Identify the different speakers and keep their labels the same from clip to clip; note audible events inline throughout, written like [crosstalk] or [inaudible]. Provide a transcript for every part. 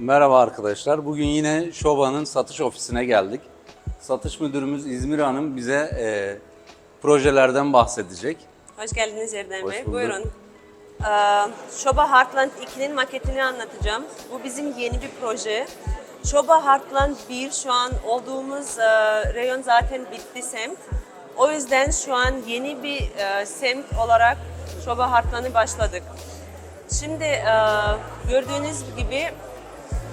Speaker 1: Merhaba arkadaşlar. Bugün yine Şoba'nın satış ofisine geldik. Satış müdürümüz İzmir Hanım bize e, projelerden bahsedecek.
Speaker 2: Hoş geldiniz Erdem
Speaker 1: Hoş
Speaker 2: Bey.
Speaker 1: bulduk.
Speaker 2: Buyurun. Ee, Şoba Heartland 2'nin maketini anlatacağım. Bu bizim yeni bir proje. Şoba Heartland 1 şu an olduğumuz e, reyon zaten bitti semt. O yüzden şu an yeni bir e, semt olarak Şoba Heartland'ı başladık. Şimdi e, gördüğünüz gibi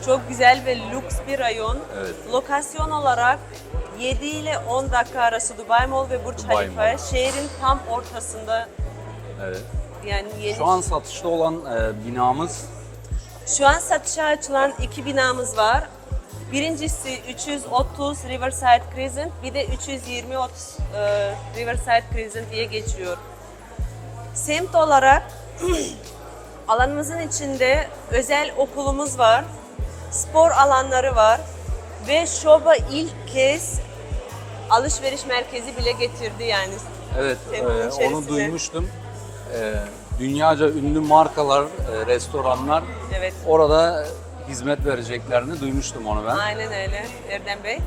Speaker 2: çok güzel ve lüks bir rayon.
Speaker 1: Evet.
Speaker 2: Lokasyon olarak 7 ile 10 dakika arası Dubai Mall ve Burj
Speaker 1: Dubai
Speaker 2: Khalifa.
Speaker 1: Mall.
Speaker 2: Şehrin tam ortasında
Speaker 1: Evet.
Speaker 2: yani yeni.
Speaker 1: Şu an satışta olan e, binamız
Speaker 2: Şu an satışa açılan iki binamız var. Birincisi 330 Riverside Crescent, bir de 320 ot- e, Riverside Crescent diye geçiyor. Semt olarak [clears throat] alanımızın içinde özel okulumuz var, spor alanları var ve Şoba ilk kez alışveriş merkezi bile getirdi yani.
Speaker 1: evet e, onu duymuştum. E, dünyaca ünlü markalar, e, restoranlar
Speaker 2: Evet.
Speaker 1: orada hizmet vereceklerini duymuştum onu ben.
Speaker 2: Aynen öyle Erdem Bey.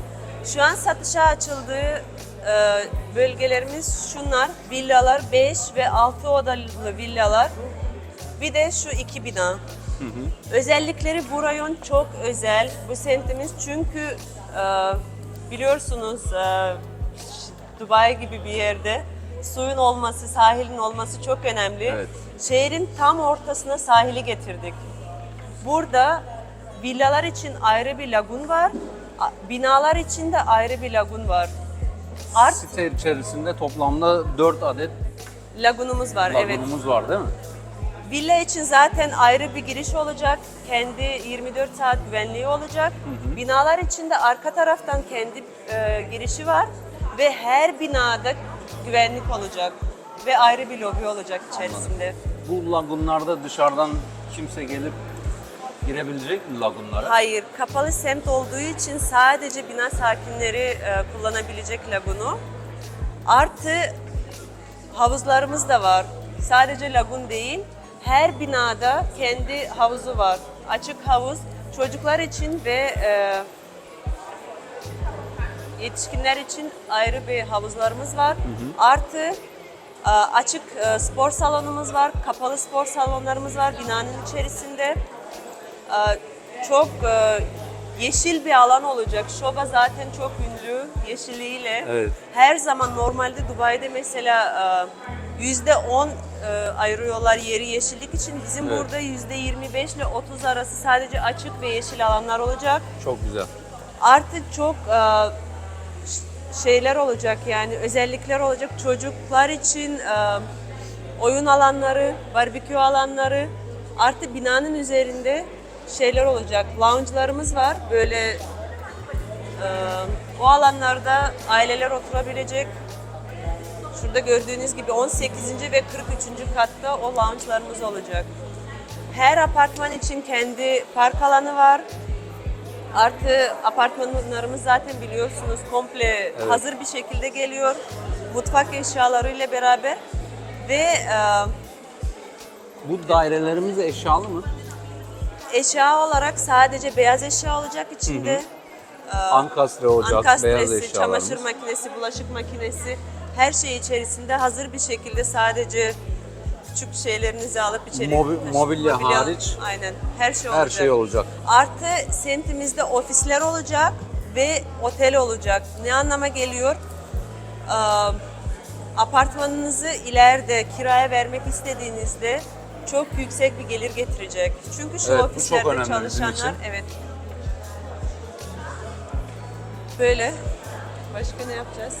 Speaker 2: Şu an satışa açıldığı e, bölgelerimiz şunlar. Villalar 5 ve 6 odalı villalar. Bir de şu iki bina. Özellikleri bu rayon çok özel. Bu semtimiz çünkü e, biliyorsunuz e, Dubai gibi bir yerde suyun olması, sahilin olması çok önemli.
Speaker 1: Evet.
Speaker 2: Şehrin tam ortasına sahili getirdik. Burada villalar için ayrı bir lagun var, binalar için de ayrı bir lagun var. Art
Speaker 1: Site içerisinde toplamda 4 adet
Speaker 2: lagunumuz var, evet.
Speaker 1: lagunumuz var değil mi?
Speaker 2: Villa için zaten ayrı bir giriş olacak, kendi 24 saat güvenliği olacak. Binalar için de arka taraftan kendi e, girişi var ve her binada güvenlik olacak ve ayrı bir lobi olacak içerisinde.
Speaker 1: Bu lagunlarda dışarıdan kimse gelip girebilecek mi lagunlara?
Speaker 2: Hayır, kapalı semt olduğu için sadece bina sakinleri e, kullanabilecek lagunu. Artı havuzlarımız da var. Sadece lagun değil, her binada kendi havuzu var. Açık havuz çocuklar için ve e, yetişkinler için ayrı bir havuzlarımız var. Artı e, açık e, spor salonumuz var, kapalı spor salonlarımız var binanın içerisinde. Ee, çok e, yeşil bir alan olacak. Şoba zaten çok ünlü yeşilliğiyle.
Speaker 1: Evet.
Speaker 2: Her zaman normalde Dubai'de mesela e, yüzde 10 ayırıyorlar yeri yeşillik için. Bizim
Speaker 1: Evet.
Speaker 2: burada yüzde 25 ile 30 arası sadece açık ve yeşil alanlar olacak.
Speaker 1: Çok güzel.
Speaker 2: Artık çok e, şeyler olacak yani özellikler olacak çocuklar için e, oyun alanları, barbekü alanları artı binanın üzerinde şeyler olacak. Lounge'larımız var. Böyle e, o alanlarda aileler oturabilecek. Şurada gördüğünüz gibi 18. ve 43. katta o lounge'larımız olacak. Her apartman için kendi park alanı var. Artı apartmanlarımız zaten biliyorsunuz komple hazır bir şekilde geliyor. Mutfak eşyalarıyla beraber ve e,
Speaker 1: Bu dairelerimiz eşyalı mı?
Speaker 2: eşya olarak sadece beyaz eşya olacak içinde. E,
Speaker 1: Ankastre olacak, beyaz
Speaker 2: Ankastresi,
Speaker 1: eşyalarımız.
Speaker 2: çamaşır makinesi, bulaşık makinesi her şey içerisinde hazır bir şekilde sadece küçük şeylerinizi alıp içeri
Speaker 1: Mobi-
Speaker 2: taşı-
Speaker 1: mobilya hariç
Speaker 2: Aynen her şey
Speaker 1: Her
Speaker 2: olacak.
Speaker 1: şey olacak.
Speaker 2: Artı semtimizde ofisler olacak ve otel olacak. Ne anlama geliyor? Ee, apartmanınızı ileride kiraya vermek istediğinizde çok yüksek bir gelir getirecek. Çünkü şu
Speaker 1: Evet,
Speaker 2: ofislerde çalışanlar, evet. Böyle. Başka ne yapacağız?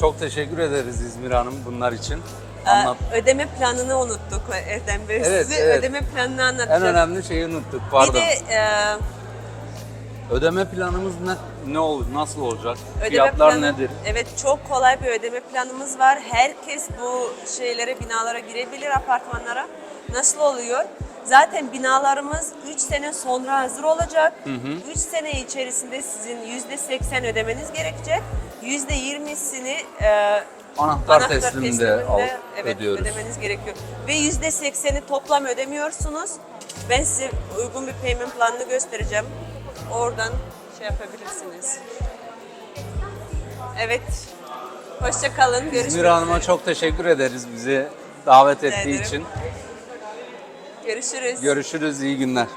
Speaker 1: Çok teşekkür ederiz İzmir Hanım bunlar için. Anlat.
Speaker 2: ödeme planını unuttuk Erdem Bey.
Speaker 1: Evet,
Speaker 2: Size
Speaker 1: evet.
Speaker 2: ödeme planını
Speaker 1: En
Speaker 2: anlatacağım.
Speaker 1: önemli şeyi unuttuk. Pardon.
Speaker 2: Bir de e,
Speaker 1: Ödeme planımız ne ne olur? Nasıl olacak?
Speaker 2: Ödeme
Speaker 1: Fiyatlar
Speaker 2: planı-
Speaker 1: nedir?
Speaker 2: Evet çok kolay bir ödeme planımız var. Herkes bu şeylere, binalara girebilir, apartmanlara. Nasıl oluyor? Zaten binalarımız 3 sene sonra hazır olacak. 3 sene içerisinde sizin %80 ödemeniz gerekecek. %20'sini e,
Speaker 1: Anahtar tesliminde al-
Speaker 2: evet,
Speaker 1: ödüyoruz.
Speaker 2: ödemeniz gerekiyor. Ve %80'i toplam ödemiyorsunuz. Ben size uygun bir payment planını göstereceğim. Oradan şey yapabilirsiniz. Evet. Hoşça kalın. Görüşmek
Speaker 1: İzmir Hanım'a
Speaker 2: üzere.
Speaker 1: çok teşekkür ederiz bizi davet ettiği
Speaker 2: ederim.
Speaker 1: için.
Speaker 2: Görüşürüz.
Speaker 1: Görüşürüz, iyi günler.